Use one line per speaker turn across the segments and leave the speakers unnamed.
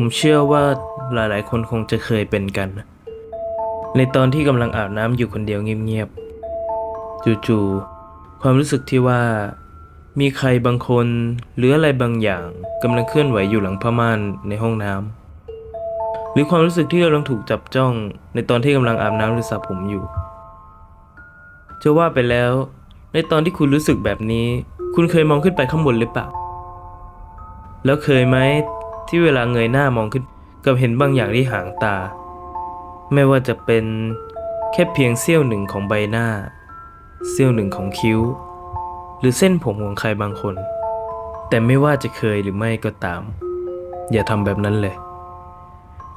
ผมเชื่อว่าหลายๆ คนคงจะเคยเป็นกัน ในตอนที่กำลังอาบน้ำอยู่คนเดียวเงียบๆ จู่ๆ ความรู้สึกที่ว่า มีใครบางคนหรืออะไรบางอย่างกำลังเคลื่อนไหวอยู่หลังผ้าม่านในห้องน้ำ หรือความรู้สึกที่กำลังถูกจับจ้อง ในตอนที่กำลังอาบน้ำหรือสระผมอยู่ จะว่าไปแล้ว ในตอนที่คุณรู้สึกแบบนี้ คุณเคยมองขึ้นไปข้างบนหรือเปล่า แล้วเคยไหม ที่เวลาเงยหน้ามองขึ้นกับเห็นบางอย่างที่หางตา ไม่ว่าจะเป็นแค่เพียงเสี้ยวหนึ่งของใบหน้า เสี้ยวหนึ่งของคิ้ว หรือเส้นผมของใครบางคน แต่ไม่ว่าจะเคยหรือไม่ก็ตาม อย่าทำแบบนั้นเลย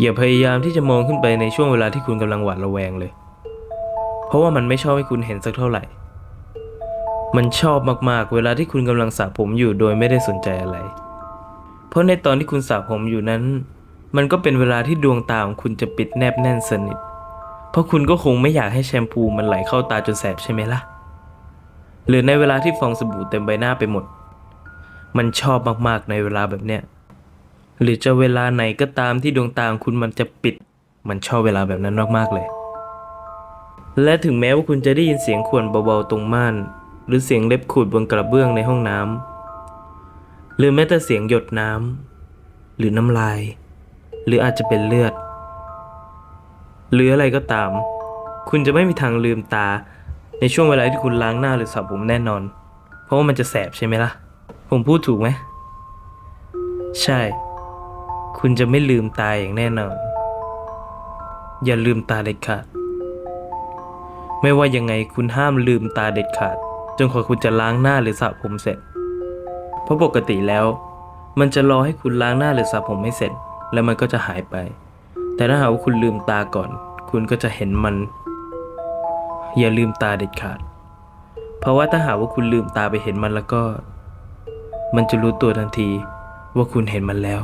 อย่าพยายามที่จะมองขึ้นไปในช่วงเวลาที่คุณกำลังหวาดระแวงเลย เพราะว่ามันไม่ชอบให้คุณเห็นสักเท่าไหร่ มันชอบมากๆ เวลาที่คุณกำลังสระผมอยู่โดยไม่ได้สนใจอะไร เพราะในตอนที่คุณสระผมอยู่นั้น มันก็เป็นเวลาที่ดวงตาของคุณจะปิดแนบแน่นสนิท เพราะคุณก็คงไม่อยากให้แชมพูมันไหลเข้าตาจนแสบใช่ไหมล่ะ หรือในเวลาที่ฟองสบู่เต็มใบหน้าไปหมด มันชอบมากๆในเวลาแบบเนี้ย หรือจะเวลาไหนก็ตามที่ดวงตาของคุณมันจะปิด มันชอบเวลาแบบนั้นมากๆเลย และถึงแม้ว่าคุณจะได้ยินเสียงข่วนเบาๆตรงม่าน หรือเสียงเล็บขูดบนกระเบื้องในห้องน้ำ หรือแม้แต่เสียงหยดน้ำหรือน้ำลาย หรืออาจจะเป็นเลือด หรืออะไรก็ตาม คุณจะไม่มีทางลืมตา ในช่วงเวลาที่คุณล้างหน้าหรือสระผมแน่นอน เพราะว่ามันจะแสบใช่ไหมล่ะ ผมพูดถูกไหม ใช่ คุณจะไม่ลืมตาอย่างแน่นอน อย่าลืมตาเด็ดขาด ไม่ว่ายังไงคุณห้ามลืมตาเด็ดขาด จนกว่าคุณจะล้างหน้าหรือสระผมเสร็จ เพราะปกติแล้ว มันจะรอให้คุณล้างหน้าหรือสระผมให้เสร็จ แล้วมันก็จะหายไป แต่ถ้าหากว่าคุณลืมตาก่อน คุณก็จะเห็นมัน อย่าลืมตาเด็ดขาด เพราะว่าถ้าหากว่าคุณลืมตาไปเห็นมันแล้วก็ มันจะรู้ตัวทันทีว่าคุณเห็นมันแล้ว